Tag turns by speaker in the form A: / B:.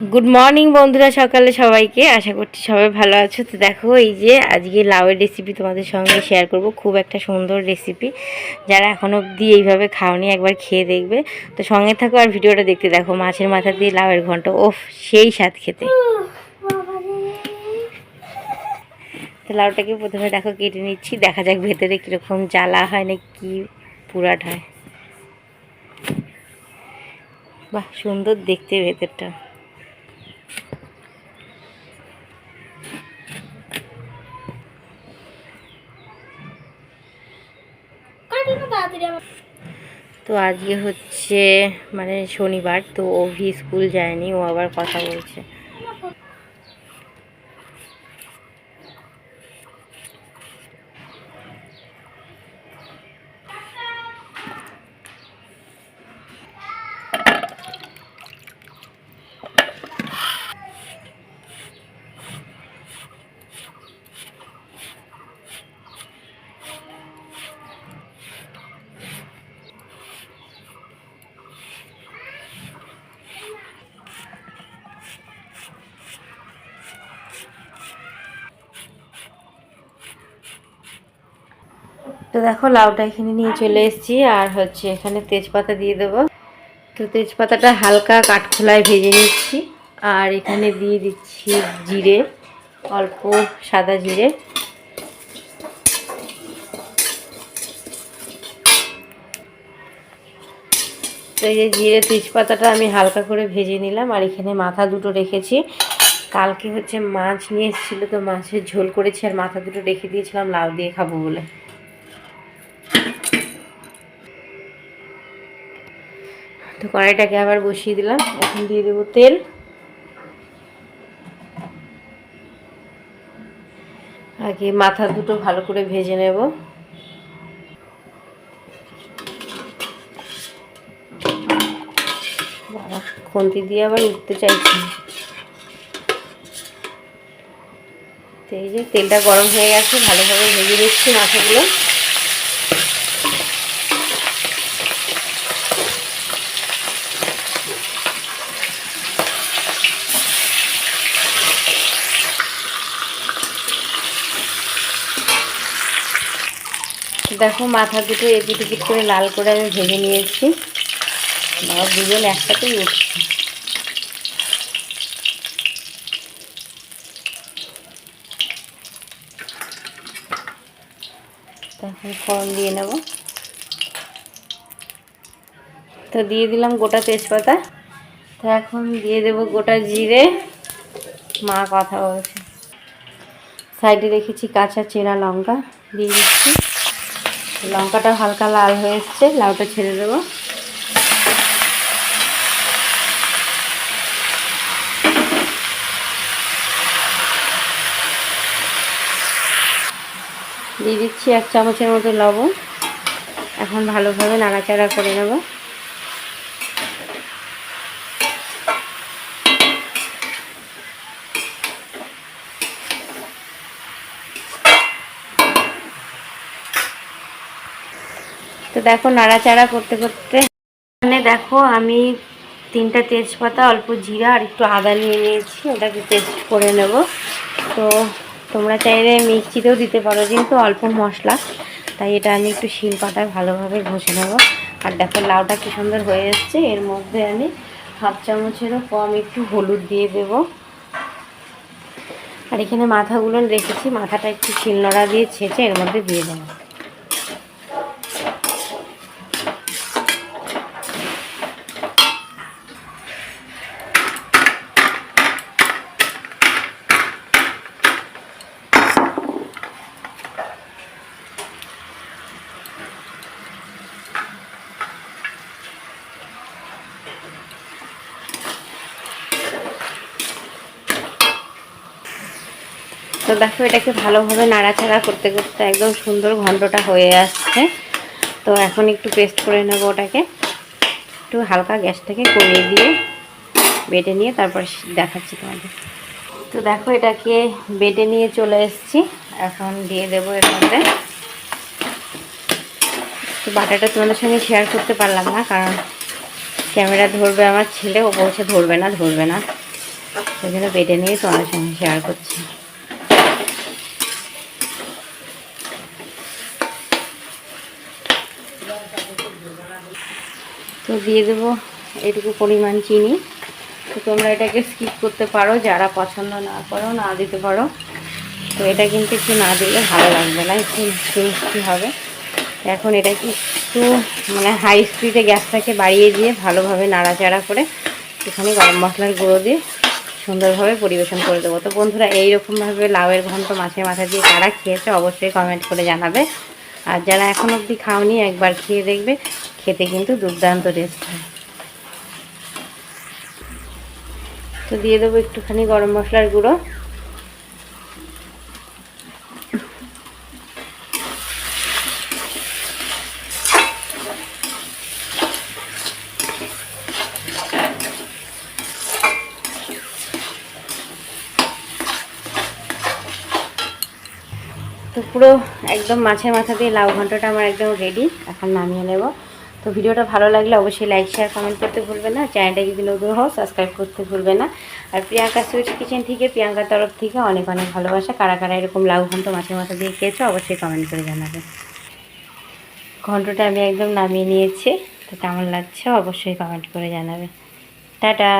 A: Good morning বন্ধুরা, সকালে সবাইকে। আশা করছি সবাই ভালো আছো। তো দেখো, এই যে আজকে লাউয়ের রেসিপি তোমাদের সঙ্গে শেয়ার করব। খুব একটা সুন্দর রেসিপি যারা এখন অবধি এইভাবে খাওনি, একবার খেয়ে দেখবে। তো সঙ্গে থাকো আর ভিডিওটা দেখতে দেখো। মাছের মাথা দিয়ে লাউয়ের ঘন্ট, ওফ, সেই স্বাদ খেতে। তো লাউটাকে প্রথমে দেখো, কেটে নিচ্ছি। দেখা যাক ভেতরে কীরকম জ্বালা হয় না কি পুরাট হয়। বাহ, সুন্দর দেখতে ভেতরটা। তো আজকে হচ্ছে মানে শনিবার তো অভি স্কুল যায়নি ও আবার কথা বলছে। তো দেখো, লাউটা এখানে নিয়ে চলে এসেছি, আর হচ্ছে এখানে তেজপাতা দিয়ে দেবো। তো তেজপাতাটা হালকা কাঠখোলায় ভেজে নিচ্ছি, আর এখানে দিয়ে দিচ্ছি জিরে, অল্প সাদা জিরে। তো এই যে জিরে তেজপাতাটা আমি হালকা করে ভেজে নিলাম, আর এখানে মাথা দুটো রেখেছি। কালকে হচ্ছে মাছ নিয়ে এসেছিল, তো মাছের ঝোল করেছি, আর মাথা দুটো রেখে দিয়েছিলাম, লাউ দিয়ে খাব বলে। তো কড়াইটাকে আবার বসিয়ে দিলাম। এখন দিয়ে দেবো তেল। আগে মাথা দুটো ভালো করে ভেজে নেব। খুন্তি দিয়ে আবার উঠতে চাইছি। এই যে তেলটা গরম হয়ে গেছে, ভালোভাবে ভেজে দিচ্ছি মাথাগুলো। মাথা দুটো এপিট এপিট করে লাল করে আমি ভেজে নিয়েছি। বাবা দুজন একসাথেই উঠছে। তখন ফোড়ন দিয়ে নেব। তো দিয়ে দিলাম গোটা তেজপাতা। তো এখন দিয়ে দেব গোটা জিরে। মা কথা বলছে। সাইডে রেখেছি কাঁচা চেরা লঙ্কা। দিয়ে দিচ্ছি। লঙ্কাটা হালকা লাল হয়ে এসছে, লাউটা ছেড়ে দেবো। দিয়ে দিচ্ছি এক চামচের মতো লবণ। এখন ভালোভাবে নাড়াচাড়া করে নেব। দেখো, নাড়াচাড়া করতে করতে। এখানে দেখো, আমি তিনটা তেজপাতা, অল্প জিরা আর একটু আদা নিয়ে নিয়েছি। ওটাকে পেস্ট করে নেব। তো তোমরা চাইলে মিক্সিতেও দিতে পারো, কিন্তু অল্প মশলা। তাই এটা আমি একটু শিল পাটায় ভালোভাবে ঘষে নেব। আর দেখো, লাউটা কী সুন্দর হয়ে যাচ্ছে এর মধ্যে আমি হাফ চামচেরও কম একটু হলুদ দিয়ে দেব। আর এখানে মাথাগুলো রেখেছি। মাথাটা একটু শিলনোড়া দিয়ে ছেঁচে এর মধ্যে দিয়ে দেবো। তো দেখো, এটাকে ভালোভাবে নাড়াচাড়া করতে করতে একদম সুন্দর ঘন্টটা হয়ে আসছে। তো এখন একটু পেস্ট করে নেব ওটাকে। একটু হালকা গ্যাসটাকে কমিয়ে দিয়ে বেটে নিয়ে তারপর দেখাচ্ছি তোমাদের। তো দেখো, এটাকে বেটে নিয়ে চলে এসেছি। এখন দিয়ে দেবো এর মধ্যে। তো বাটাটা তোমাদের সঙ্গে শেয়ার করতে পারলাম না, কারণ ক্যামেরা ধরবে আমার ছেলে, ও বলছে ধরবে না ধরবে না। সেই জন্য বেটে নিয়ে তোমাদের সঙ্গে শেয়ার করছি। তো দিয়ে দেবো এটুকু পরিমাণ চিনি। তো তোমরা এটাকে স্কিপ করতে পারো, যারা পছন্দ না করো, না দিতে পারো। তো এটা কিন্তু একটু না দিলে ভালো লাগবে না, একটু মিষ্টি হবে। এখন এটাকে একটু মানে হাই স্পিডে গ্যাসটাকে বাড়িয়ে দিয়ে ভালোভাবে নাড়াচাড়া করে এখানে গরম মশলার গুঁড়ো দিয়ে সুন্দরভাবে পরিবেশন করে দেবো। তো বন্ধুরা, এইরকমভাবে লাউয়ের ঘন্ট মাছের মাথা দিয়ে কারা খেয়েছে, অবশ্যই কমেন্ট করে জানাবে। আর যারা এখন অবধি খাওনি, একবার খেয়ে দেখবে, খেতে কিন্তু দুর্দান্ত টেস্ট হয়। তো দিয়ে দেবো একটুখানি গরম মশলার গুঁড়ো। পুরো একদম মাছের মাথা দিয়ে লাউ ঘন্টটা আমার একদম রেডি এখন নামিয়ে নেব। তো ভিডিওটা ভালো লাগলে অবশ্যই লাইক শেয়ার কমেন্ট করতে ভুলবে না। চ্যানেলটা যদি নতুন হোক সাবস্ক্রাইব করতে ভুলবে না। আর প্রিয়াঙ্কা সুইট কিচেন থেকে প্রিয়াঙ্কার তরফ থেকে অনেক অনেক ভালোবাসা। কারা কারা এরকম লাউ ঘন্ট মাছের মাথা দিয়ে খেয়েছো, অবশ্যই কমেন্ট করে জানাবে। ঘন্টটা আমি একদম নামিয়ে নিয়েছি। তো কেমন লাগছে অবশ্যই কমেন্ট করে জানাবে। টাটা!